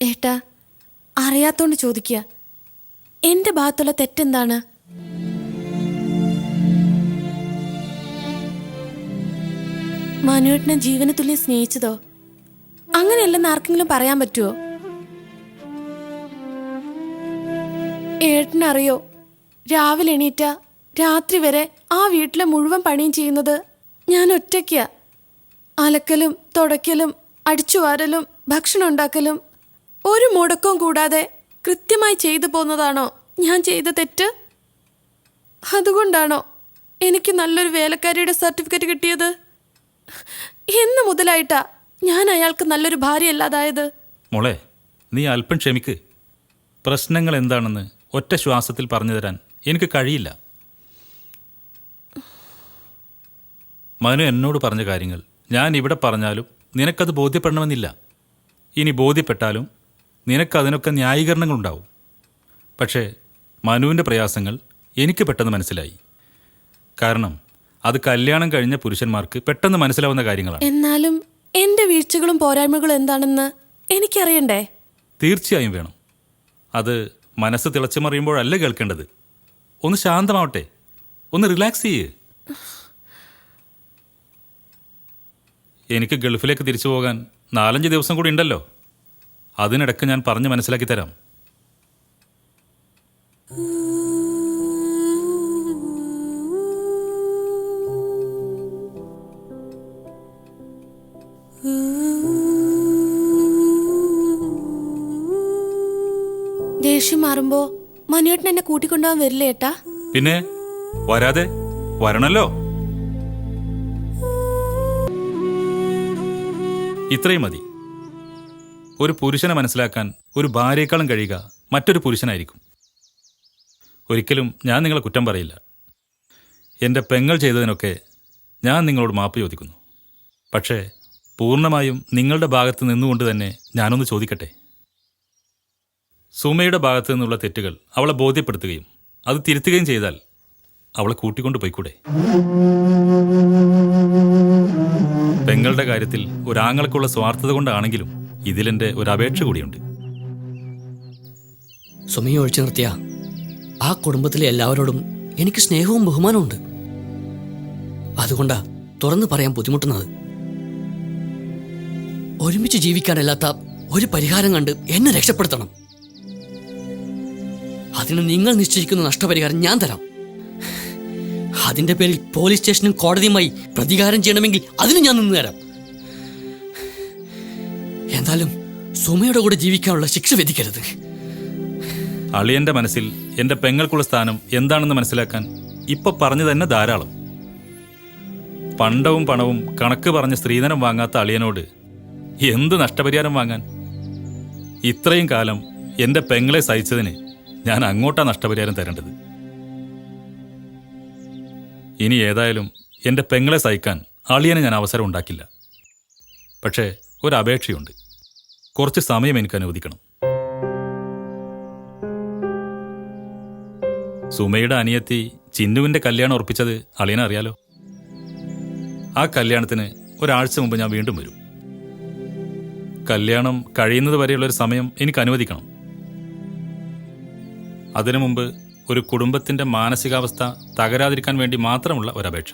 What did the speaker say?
ഏട്ടാ അറിയാത്തോണ്ട് ചോദിക്കുക എന്റെ ഭാഗത്തുള്ള തെറ്റെന്താണ്? മനുവേട്ടനെ ജീവന തുല്യം സ്നേഹിച്ചതോ? അങ്ങനെയല്ലെന്ന് ആർക്കെങ്കിലും പറയാൻ പറ്റുമോ ഏട്ടനറിയോ രാവിലെ എണീറ്റ രാത്രി വരെ ആ വീട്ടിലെ മുഴുവൻ പണിയും ചെയ്യുന്നത് ഞാൻ ഒറ്റയ്ക്കാ അലക്കലും തുടയ്ക്കലും അടിച്ചുവാരലും ഭക്ഷണം ഉണ്ടാക്കലും ഒരു മുടക്കവും കൂടാതെ കൃത്യമായി ചെയ്തു പോന്നതാണോ ഞാൻ ചെയ്ത തെറ്റ്? അതുകൊണ്ടാണോ എനിക്ക് നല്ലൊരു വേലക്കാരിയുടെ സർട്ടിഫിക്കറ്റ് കിട്ടിയത്? എന്ന് മുതലായിട്ടാ ഞാൻ അയാൾക്ക് നല്ലൊരു ഭാര്യയല്ലാതായത്. മോളെ നീ അല്പം ക്ഷമിക്ക്. പ്രശ്നങ്ങൾ എന്താണെന്ന് ഒറ്റ ശ്വാസത്തിൽ പറഞ്ഞു തരാൻ എനിക്ക് കഴിയില്ല. മനു എന്നോട് പറഞ്ഞ കാര്യങ്ങൾ ഞാൻ ഇവിടെ പറഞ്ഞാലും നിനക്കത് ബോധ്യപ്പെടണമെന്നില്ല. ഇനി ബോധ്യപ്പെട്ടാലും നിനക്കതിനൊക്കെ ന്യായീകരണങ്ങളുണ്ടാവും. പക്ഷേ മനുവിന്റെ പ്രയാസങ്ങൾ എനിക്ക് പെട്ടെന്ന് മനസ്സിലായി. കാരണം അത് കല്യാണം കഴിഞ്ഞ പുരുഷന്മാർക്ക് പെട്ടെന്ന് മനസ്സിലാവുന്ന കാര്യങ്ങളാണ്. എന്നാലും എന്റെ വീഴ്ചകളും പോരായ്മകളും എന്താണെന്ന് എനിക്കറിയണ്ടേ? തീർച്ചയായും വേണം. അത് മനസ്സ് തിളച്ചു മറിയുമ്പോഴല്ല കേൾക്കേണ്ടത്. ഒന്ന് ശാന്തമാവട്ടെ. ഒന്ന് റിലാക്സ് ചെയ്യ്. എനിക്ക് ഗൾഫിലേക്ക് തിരിച്ചു പോകാൻ നാലഞ്ച് ദിവസം കൂടി ഉണ്ടല്ലോ. അതിനിടയ്ക്ക് ഞാൻ പറഞ്ഞ് മനസ്സിലാക്കി തരാം. ദേഷ്യം മാറുമ്പോ മനുവേട്ടൻ എന്നെ കൂട്ടിക്കൊണ്ടുപോകാൻ വരില്ലേ ഏട്ടാ? പിന്നെ വരാതെ വരണല്ലോ. ഇത്രയും മതി. ഒരു പുരുഷനെ മനസ്സിലാക്കാൻ ഒരു ഭാര്യയെക്കാളും കഴിയുക മറ്റൊരു പുരുഷനായിരിക്കും. ഒരിക്കലും ഞാൻ നിങ്ങളെ കുറ്റം പറയില്ല. എന്റെ പെങ്ങൾ ചെയ്തതിനൊക്കെ ഞാൻ നിങ്ങളോട് മാപ്പ് ചോദിക്കുന്നു. പക്ഷേ പൂർണമായും നിങ്ങളുടെ ഭാഗത്ത് നിന്നുകൊണ്ട് തന്നെ ഞാനൊന്ന് ചോദിക്കട്ടെ? സുമയുടെ ഭാഗത്തു നിന്നുള്ള തെറ്റുകൾ അവളെ ബോധ്യപ്പെടുത്തുകയും അത് തിരുത്തുകയും ചെയ്താൽ അവളെ കൂട്ടിക്കൊണ്ട് പോയിക്കൂടെ? പെങ്ങളുടെ കാര്യത്തിൽ ഒരാങ്ങൾക്കുള്ള സ്വാർത്ഥത കൊണ്ടാണെങ്കിലും ഇതിലെന്റെ ഒരു അപേക്ഷ കൂടിയുണ്ട്. സുമയെ ഒഴിച്ചു നിർത്തിയ. ആ കുടുംബത്തിലെ എല്ലാവരോടും എനിക്ക് സ്നേഹവും ബഹുമാനവും ഉണ്ട്. അതുകൊണ്ടാ തുറന്നു പറയാൻ ബുദ്ധിമുട്ടുന്നത്. ഒരുമിച്ച് ജീവിക്കാനല്ലാത്ത ഒരു പരിഹാരം കണ്ട് എന്നെ രക്ഷപ്പെടുത്തണം. അതിന് നിങ്ങൾ നിശ്ചയിക്കുന്ന നഷ്ടപരിഹാരം ഞാൻ തരാം. അതിന്റെ പേരിൽ പോലീസ് സ്റ്റേഷനും കോടതിയുമായി പ്രതികാരം ചെയ്യണമെങ്കിൽ അതിന് ഞാൻ നിന്നു തരാം. എന്തായാലും സുമയുടെ കൂടെ ജീവിക്കാനുള്ള ശിക്ഷ വിധിക്കരുത്. അളിയന്റെ മനസ്സിൽ എന്റെ പെങ്ങൾക്കുള്ള സ്ഥാനം എന്താണെന്ന് മനസ്സിലാക്കാൻ ഇപ്പൊ പറഞ്ഞു തന്നെ ധാരാളം. പണ്ടവും പണവും കണക്ക് പറഞ്ഞ് സ്ത്രീധനം വാങ്ങാത്ത അളിയനോട് എന്ത് നഷ്ടപരിഹാരം വാങ്ങാൻ? ഇത്രയും കാലം എന്റെ പെങ്ങളെ സഹിച്ചതിന് ഞാൻ അങ്ങോട്ടാ നഷ്ടപരിഹാരം തരേണ്ടത്. ഇനി ഏതായാലും എന്റെ പെങ്ങളെ സഹിക്കാൻ അളിയനെ ഞാൻ അവസരം ഉണ്ടാക്കില്ല. പക്ഷേ ഒരു കുറച്ച് സമയം എനിക്ക് അനുവദിക്കണം. സുമയുടെ അനിയത്തി ചിന്നുവിന്റെ കല്യാണം ഉറപ്പിച്ചത് അളിയനെ അറിയാലോ? ആ കല്യാണത്തിന് ഒരാഴ്ച മുമ്പ് ഞാൻ വീണ്ടും വരും. കല്യാണം കഴിയുന്നത് വരെയുള്ള ഒരു സമയം എനിക്ക് അനുവദിക്കണം. അതിനു മുമ്പ് ഒരു കുടുംബത്തിന്റെ മാനസികാവസ്ഥ തകരാതിരിക്കാൻ വേണ്ടി മാത്രമുള്ള ഒരപേക്ഷ.